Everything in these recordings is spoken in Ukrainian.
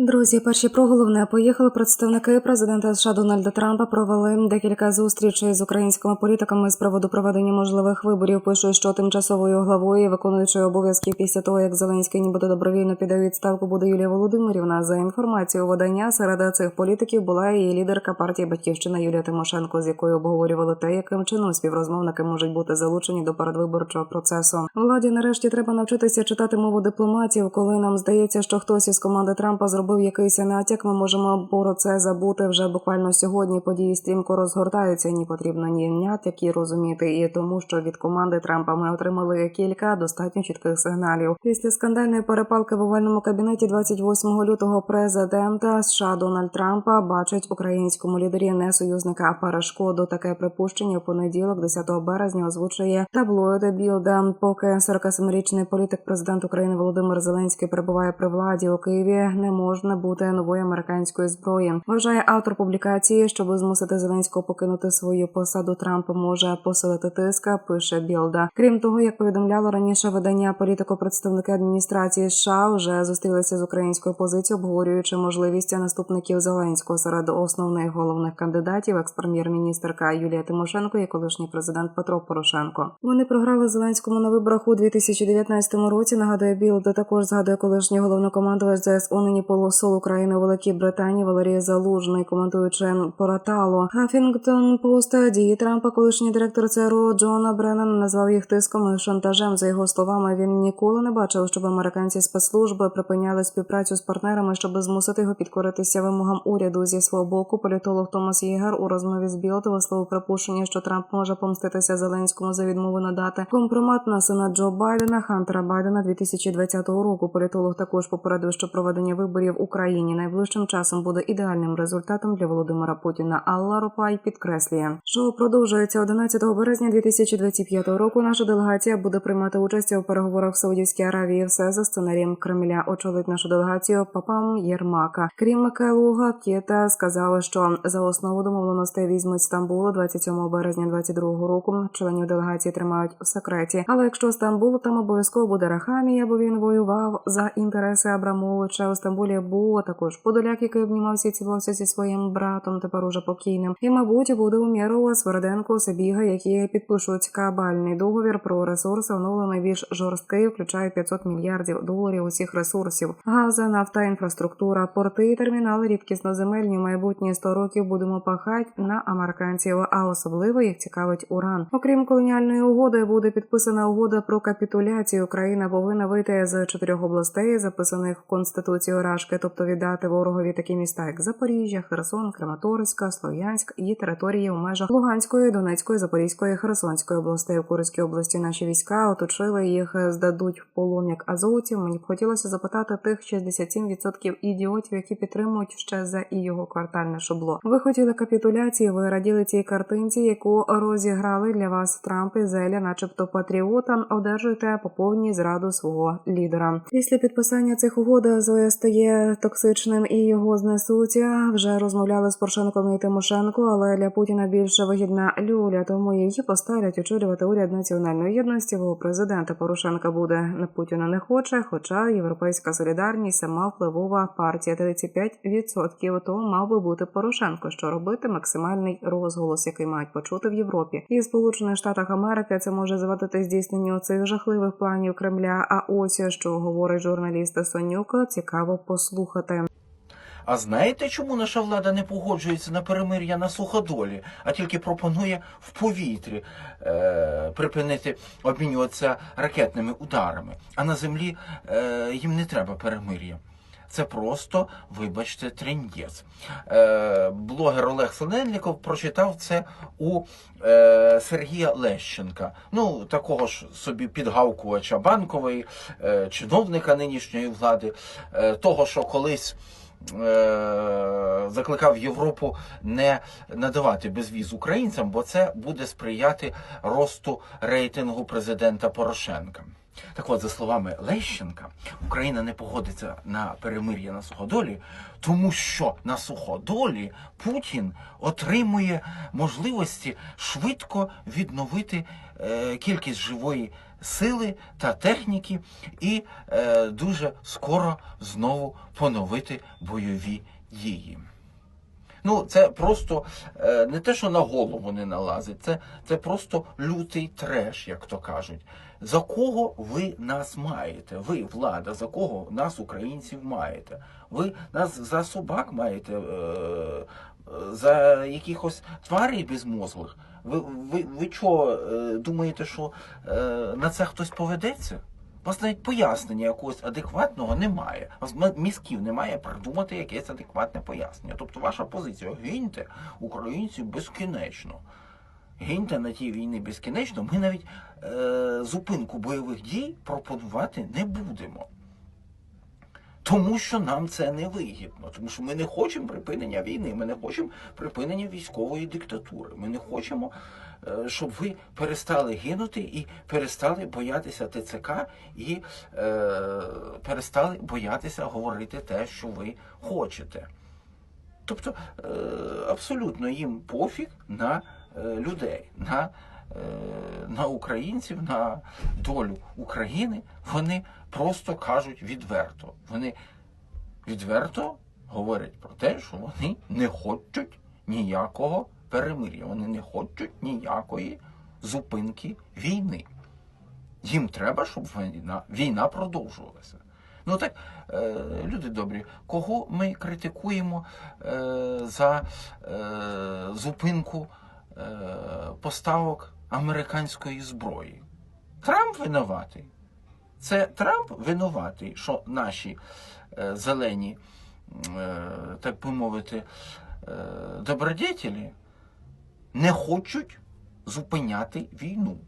Друзі, перші про головне поїхали представники президента США Дональда Трампа. Провели декілька зустрічей з українськими політиками з приводу проведення можливих виборів. Пишуть, що тимчасовою главою і виконуючою обов'язки після того, як Зеленський нібито добровільно піде відставку, буде Юлія Володимирівна. За інформацією видання серед цих політиків була і лідерка партії Батьківщина Юлія Тимошенко, з якою обговорювали те, яким чином співрозмовники можуть бути залучені до передвиборчого процесу. Владі нарешті треба навчитися читати мову дипломатів. Коли нам здається, що хтось із команди Трампа зробив якийсь натяк, ми можемо про це забути вже буквально сьогодні. Події стрімко розгортаються. Ні потрібно ні натяки розуміти, і тому, що від команди Трампа ми отримали кілька достатньо чітких сигналів. Після скандальної перепалки в овальному кабінеті 28 лютого президента США Дональд Трампа бачить українському лідері не союзника, а перешкоду. Таке припущення в понеділок, 10 березня, озвучує таблоїд Білда. Поки 47-річний політик президент України Володимир Зеленський перебуває при владі у Києві, не можна бути нової американської зброї. Вважає автор публікації, щоб змусити Зеленського покинути свою посаду. Трамп може посилити тиска. Пише Білда. Крім того, як повідомляло раніше видання політико представники адміністрації США вже зустрілися з українською позицією, обговорюючи можливість наступників Зеленського серед основних головних кандидатів. Екс-прем'єр-міністерка Юлія Тимошенко і колишній президент Петро Порошенко. Вони програли Зеленському на виборах у 2019 році. Нагадує Білда. Також згадує колишній головнокомандувач ЗСУ нині полусол України у Великій Британії Валерій Залужний, коментуючи Поратало. Хафінгтон Пост дії Трампа, колишній директор ЦРУ Джона Бреннан назвав їх тиском і шантажем. За його словами, він ніколи не бачив, щоб американські спецслужби припиняли співпрацю з партнерами, щоб змусити його підкоритися вимогам уряду. Зі свого боку, політолог Томас Єгер у розмові з Білд висловив припущення, що Трамп може помститися Зеленському за відмову надати компромат на сина Джо Байдена Хантера Байдена 2020 року. Політолог також попередив, що проведення виборів Україні найближчим часом буде ідеальним результатом для Володимира Путіна. Алла Ропай підкреслює, що продовжується 11 березня 2025 року. Наша делегація буде приймати участь у переговорах в Саудівській Аравії. Все за сценарієм Кремля очолить нашу делегацію Папам Єрмака. Крім Микелуга, Кіта сказали, що за основу домовленостей візьмуть Стамбул 27 березня 2022 року. Членів делегації тримають в секреті. Але якщо Стамбул, там обов'язково буде Рахамія, бо він воював за інтереси Абрамовича у Стамбулі. Був також Подоляк, який обнімався і цілувався зі своїм братом, тепер уже покійним. І, мабуть, буде Умєрова, Сверденко, Себіга, які підпишуть кабальний договір про ресурси, оновлений більш жорсткий, включає 500 мільярдів доларів усіх ресурсів. Газа, нафта, інфраструктура, порти, термінали, рідкісноземельні майбутні 100 років будемо пахати на американців, а особливо їх цікавить уран. Окрім колоніальної угоди, буде підписана угода про капітуляцію. Україна повинна вийти з чотирьох областей, записаних в конституцію Рашки, тобто віддати ворогові такі міста, як Запоріжжя, Херсон, Краматорська, Слов'янськ і території у межах Луганської, Донецької, Запорізької, Херсонської областей. У Курській області наші війська оточили їх, здадуть в полон як азовців. Мені б хотілося запитати тих 67% ідіотів, які підтримують ще за і його квартальне шобло. Ви хотіли капітуляції, ви раділи цій картинці, яку розіграли для вас Трамп і Зеля, начебто патріота, одержуєте по повній зраду свого лідера. Після підписання цих угод Зоя стає токсичним і його знесуть. Вже розмовляли з Порошенком і Тимошенко, але для Путіна більше вигідна люля, тому її поставлять очолювати уряд національної єдності. Бо президента Порошенка буде на Путіна не хоче. Хоча європейська солідарність сама впливова партія 35%, то мав би бути Порошенко, що робити максимальний розголос, який мають почути в Європі, і в Сполучених Штатах Америки це може завадити здійсненню цих жахливих планів Кремля. А ось що говорить журналіст Сонюк, цікаво послухати. А знаєте, чому наша влада не погоджується на перемир'я на суходолі, а тільки пропонує в повітрі е, припинити обмінюватися ракетними ударами? А на землі е, їм не треба перемир'я. Це просто, вибачте, трендєць. Е, блогер Олег Синельников прочитав це у е, Сергія Лещенка, ну такого ж собі підгавкувача банкової, е, чиновника нинішньої влади, е, того, що колись. Е, закликав Європу не надавати безвіз українцям, бо це буде сприяти росту рейтингу президента Порошенка. Так от, за словами Лещенка, Україна не погодиться на перемир'я на суходолі, тому що на суходолі Путін отримує можливості швидко відновити е, кількість живої сили та техніки і е, дуже скоро знову поновити бойові дії. Ну, це просто е, не те, що на голову не налазить, це, це просто лютий треш, як то кажуть. За кого ви нас маєте? Ви, влада, за кого нас, українців, маєте? Ви нас за собак маєте, е, е, за якихось тварей безмозглих? Ви, ви, ви е, думаєте, що на це хтось поведеться? Вас навіть пояснення якогось адекватного немає. Мізків немає придумати якесь адекватне пояснення. Тобто ваша позиція гиньте українців безкінечно. Гиньте на тій війні безкінечно. Ми навіть е, зупинку бойових дій пропонувати не будемо. Тому що нам це не вигідно, тому що ми не хочемо припинення війни, ми не хочемо припинення військової диктатури. Ми не хочемо, щоб ви перестали гинути і перестали боятися ТЦК і е, перестали боятися говорити те, що ви хочете. Тобто е, абсолютно їм пофіг на е, людей, на, е, на українців, на долю України. Вони просто кажуть відверто. Вони відверто говорять про те, що вони не хочуть ніякого перемир'я, вони не хочуть ніякої зупинки війни. Їм треба, щоб війна, війна продовжувалася. Ну так, е, люди добрі, кого ми критикуємо е, за е, зупинку е, поставок американської зброї? Трамп винуватий. Це Трамп винуватий, що наші е, зелені, е, так би мовити, е, добродетелі не хочуть зупиняти війну.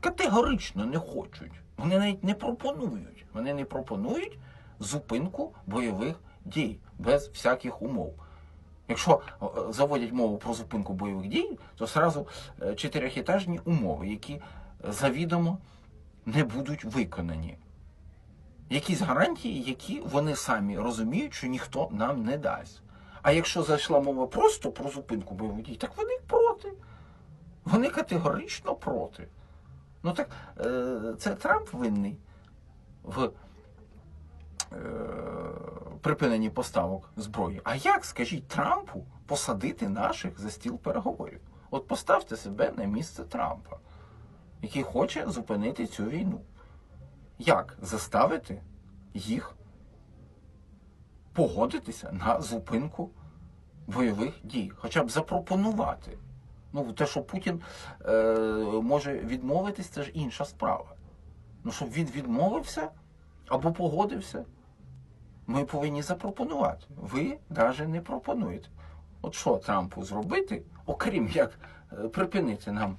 Категорично не хочуть. Вони навіть не пропонують. Вони не пропонують зупинку бойових дій без всяких умов. Якщо е, заводять мову про зупинку бойових дій, то зразу е, чотирьохетажні умови, які завідомо не будуть виконані. Якісь гарантії, які вони самі розуміють, що ніхто нам не дасть. А якщо зайшла мова просто про зупинку бойових дій, так вони проти. Вони категорично проти. Ну так е, це Трамп винний в е, припиненні поставок зброї. А як, скажіть, Трампу посадити наших за стіл переговорів? От поставте себе на місце Трампа, який хоче зупинити цю війну. Як заставити їх погодитися на зупинку бойових дій? Хоча б запропонувати. Ну, те, що Путін е, може відмовитись, це ж інша справа. Ну, щоб він відмовився або погодився, ми повинні запропонувати. Ви навіть не пропонуєте. От що Трампу зробити, окрім як е, припинити нам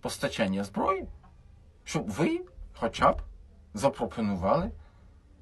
постачання зброї, щоб ви хоча б запропонували